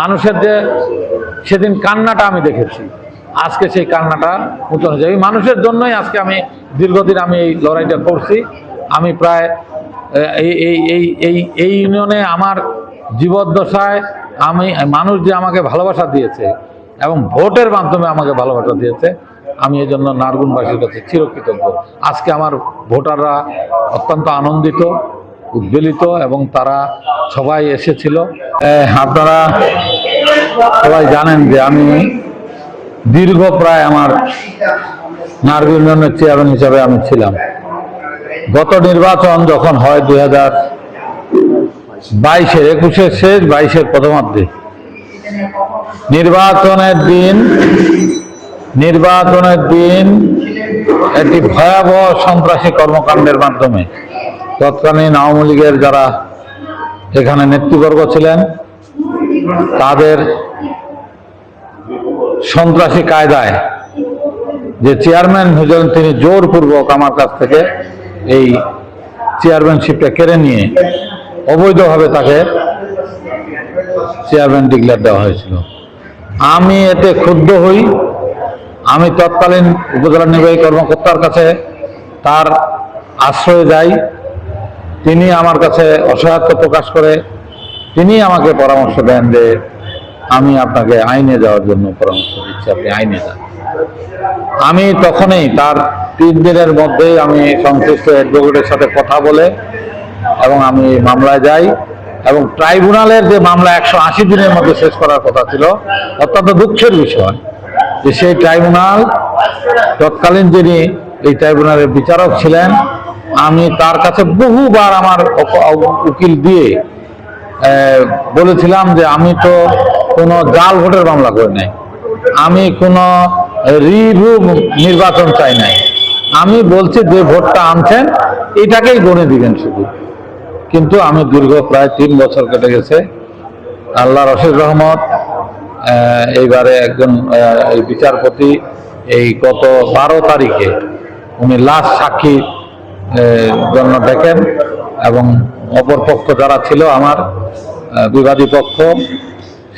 মানুষের যে সেদিন কান্নাটা আমি দেখেছি। আজকে সেই কান্নাটা নতুন হয়েছে। এই মানুষের জন্যই আজকে আমি দীর্ঘদিন আমি এই লড়াইটা করছি। আমি প্রায় এই এই এই এই এই ইউনিয়নে আমার জীবদ্দশায় আমি, মানুষ যে আমাকে ভালোবাসা দিয়েছে এবং ভোটের মাধ্যমে আমাকে ভালোবাসা দিয়েছে, আমি এই জন্য নারগুনবাসীর কাছে চিরকৃতজ্ঞ। আজকে আমার ভোটাররা অত্যন্ত আনন্দিত। উদ্বেলিত এবং তারা সবাই এসেছিল। আপনারা সবাই জানেন যে আমি দীর্ঘ প্রায় আমার নার্গ ইউনিয়নের চেয়ারম্যান হিসাবে আমি ছিলাম। গত নির্বাচন যখন হয় দুই হাজার বাইশের, একুশের শেষ, বাইশের প্রথমার্ধে। নির্বাচনের দিন নির্বাচনের দিন একটি ভয়াবহ সন্ত্রাসী কর্মকাণ্ডের মাধ্যমে তৎকালীন আওয়ামী লীগের যারা এখানে নেতৃবর্গ ছিলেন, তাদের সন্ত্রাসী কায়দায় যে চেয়ারম্যান হয়েছেন তিনি জোরপূর্বক আমার কাছ থেকে এই চেয়ারম্যানশিপটা কেড়ে নিয়ে অবৈধভাবে তাকে চেয়ারম্যান ডিক্লেয়ার দেওয়া হয়েছিল। আমি এতে ক্ষুব্ধ হই। আমি তৎকালীন উপজেলা নির্বাহী কর্মকর্তার কাছে তার আশ্রয়ে যাই। তিনি আমার কাছে অসহায়ত্ব প্রকাশ করে, তিনি আমাকে পরামর্শ দেন যে আমি আপনাকে আইনে যাওয়ার জন্য পরামর্শ দিচ্ছি, আপনি আইনে যান। আমি তখনই তার তিন দিনের মধ্যেই আমি সংশ্লিষ্ট অ্যাডভোকেটের সাথে কথা বলে এবং আমি মামলায় যাই এবং ট্রাইব্যুনালের যে মামলা একশো আশি দিনের মধ্যে শেষ করার কথা ছিল, অত্যন্ত দুঃখের বিষয় যে সেই ট্রাইব্যুনাল তৎকালীন যিনি এই ট্রাইব্যুনালের বিচারক ছিলেন আমি তার কাছে বহুবার আমার উকিল দিয়ে বলেছিলাম যে আমি তো কোনো জাল ভোটের মামলা করি নাই। আমি কোনো রিভিউ নির্বাচন চাই নাই। আমি বলছি যে ভোটটা আনছেন, এটাকেই গণে দিবেন শুধু। কিন্তু আমি দীর্ঘ প্রায় তিন বছর কেটে গেছে। আল্লাহ অশেষ রহমত এইবারে একজন বিচারপতি এই গত বারো তারিখে উনি লাস্ট সাক্ষী জন্য দেখেন এবং অপর পক্ষ যারা ছিল আমার বিবাদী পক্ষ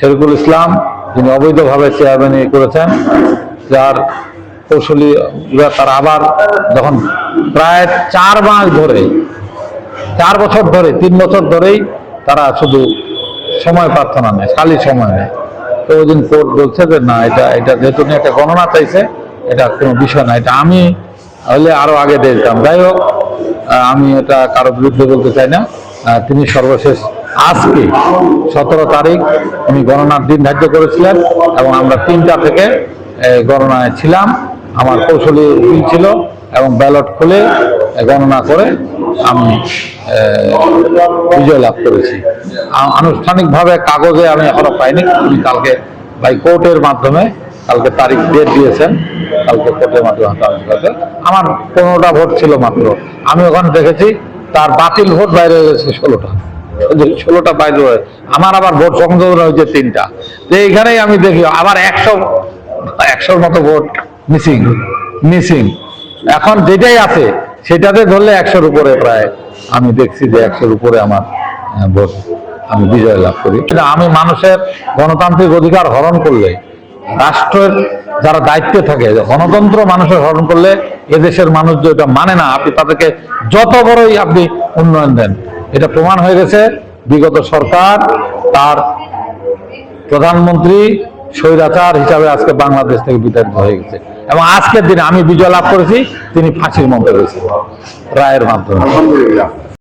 শরীফুল ইসলাম, যিনি অবৈধভাবে চেয়ারম্যানি করেছেন, যার কৌশলী তার আবার যখন প্রায় চার মাস ধরে, চার বছর ধরে, তিন বছর ধরেই তারা শুধু সময় প্রার্থনা নেয়, খালি সময় নেয়। তো ওই দিন কোর্ট বলছে যে, না, এটা এটা যেহেতু একটা গণনা চাইছে, এটা কোনো বিষয় না, এটা আমি হলে আরও আগে দিয়ে যাই হোক আমি এটা কারও বিরুদ্ধে বলতে চাই না। তিনি সর্বশেষ আজকে সতেরো তারিখ উনি গণনার দিন ধার্য করেছিলেন এবং আমরা তিনটা থেকে গণনায় ছিলাম। আমার কৌশলী উকিল ছিল এবং ব্যালট খুলে গণনা করে আমি বিজয় লাভ করেছি। আনুষ্ঠানিকভাবে কাগজে আমি এখনও পাইনি। উনি কালকে বাই কোর্টের মাধ্যমে কালকে তারিখ ডেট দিয়েছেন। কালকে আমি কাছে আমার পনেরোটা ভোট ছিল মাত্র। আমি ওখানে দেখেছি তার বাতিল ভোট বাইরে গেছে ষোলোটা। ষোলোটা বাইরে আমার আবার ভোট সংযোজন হয়েছে তিনটা। তো এইখানেই আমি দেখি আবার একশো একশোর মতো ভোট মিসিং মিসিং। এখন যেটাই আছে সেটাতে ধরলে একশোর উপরে প্রায় আমি দেখছি যে একশোর উপরে আমার ভোট আমি বিজয় লাভ করি। আমি মানুষের গণতান্ত্রিক অধিকার হরণ করলে রাষ্ট্রের যারা দায়িত্বে থাকে, গণতন্ত্র মানুষের হরণ করলে এদেশের মানুষ যে এটা মানে না, আপনি তাদেরকে যত বড়ই আপনি উন্নয়ন দেন। এটা প্রমাণ হয়ে গেছে, বিগত সরকার তার প্রধানমন্ত্রী স্বৈরাচার হিসাবে আজকে বাংলাদেশ থেকে বিতাড়িত হয়ে গেছে। এবং আজকের দিনে আমি বিজয় লাভ করেছি, তিনি ফাঁসির মধ্যে রয়েছে রায়ের মাধ্যমে।